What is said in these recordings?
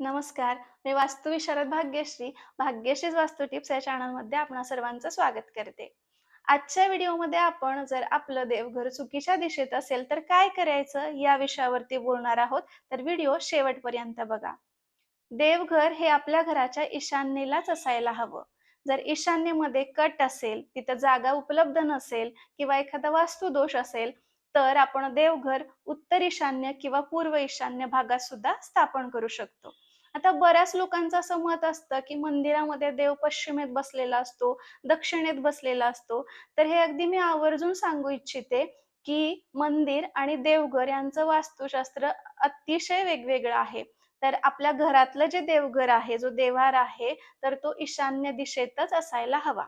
नमस्कार. मी वास्तुविशारद भाग्यश्री भाग्यश्रीज वास्तू टिप्स या चॅनलमध्ये आपण सर्वांचं स्वागत करते. आजच्या व्हिडिओमध्ये आपण जर आपलं देवघर चुकीच्या दिशेत असेल तर काय करायचं या विषयावरती बोलणार आहोत तर व्हिडिओ शेवटपर्यंत बघा. देवघर हे आपल्या घराच्या ईशान्येलाच असायला हवं. जर ईशान्येमध्ये कट असेल तिथं जागा उपलब्ध नसेल किंवा एखादा वास्तुदोष असेल तर आपण देवघर उत्तर ईशान्य किंवा पूर्व ईशान्य भागात सुद्धा स्थापन करू शकतो. आता बऱ्याच लोकांचं असं मत असतं की मंदिरामध्ये देव पश्चिमेत बसलेला असतो दक्षिणेत बसलेला असतो. तर हे अगदी मी आवर्जून सांगू इच्छिते की मंदिर आणि देवघर यांचं वास्तुशास्त्र अतिशय वेगवेगळं आहे. तर आपल्या घरातलं जे देवघर आहे जो देवार आहे तर तो ईशान्य दिशेतच असायला हवा.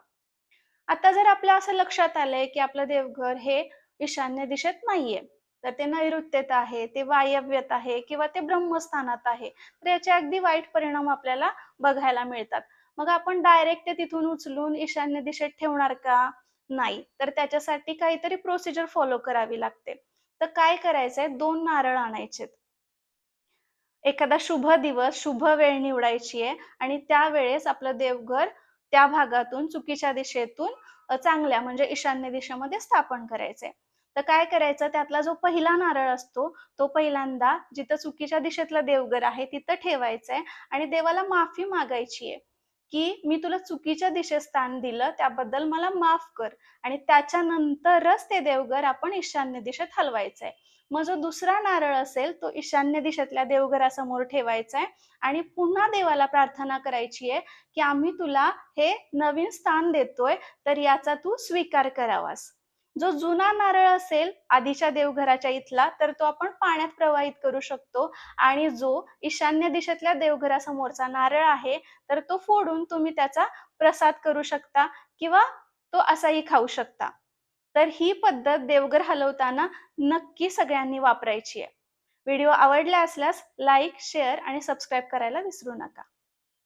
आता जर आपल्या असं लक्षात आलंय की आपलं देवघर हे ईशान्य दिशेत नाहीये तर ते नैऋत्येत आहे ते वायव्यत आहे किंवा ते ब्रह्मस्थानात आहे. तर याचे अगदी वाईट परिणाम आपल्याला बघायला मिळतात. मग आपण डायरेक्ट ते तिथून उचलून ईशान्य दिशेत ठेवणार का? नाही. तर त्याच्यासाठी काहीतरी प्रोसिजर फॉलो करावी लागते. तर काय करायचंय? दोन नारळ आणायचे एखादा शुभ दिवस शुभ वेळ निवडायची आहे आणि त्यावेळेस आपलं देवघर त्या भागातून चुकीच्या दिशेतून चांगल्या म्हणजे ईशान्य दिशेमध्ये स्थापन करायचंय. तर काय करायचं? त्यातला जो पहिला नारळ असतो तो पहिल्यांदा जिथं चुकीच्या दिशेतलं देवघर आहे तिथं ठेवायचंय आणि देवाला माफी मागायची आहे की मी तुला चुकीच्या दिशेत स्थान दिलं त्याबद्दल मला माफ कर आणि त्याच्यानंतरच ते देवघर आपण ईशान्य दिशेत हलवायचंय. मग जो दुसरा नारळ असेल तो ईशान्य दिशेतल्या देवघरासमोर ठेवायचा आहे आणि पुन्हा देवाला प्रार्थना करायची आहे की आम्ही तुला हे नवीन स्थान देतोय तर याचा तू स्वीकार करावास. जो जुना नारळ असेल आधीच्या देवघराच्या इथला तर तो आपण पाण्यात प्रवाहित करू शकतो. आणि जो ईशान्य दिशेतल्या देवघरासमोरचा नारळ आहे तर तो फोडून तुम्ही त्याचा प्रसाद करू शकता किंवा तो असाही खाऊ शकता. तर ही पद्धत देवघर हलवताना नक्की सगळ्यांनी वापरायची आहे. व्हिडिओ आवडला असल्यास लाईक शेअर आणि सबस्क्राईब करायला विसरू नका.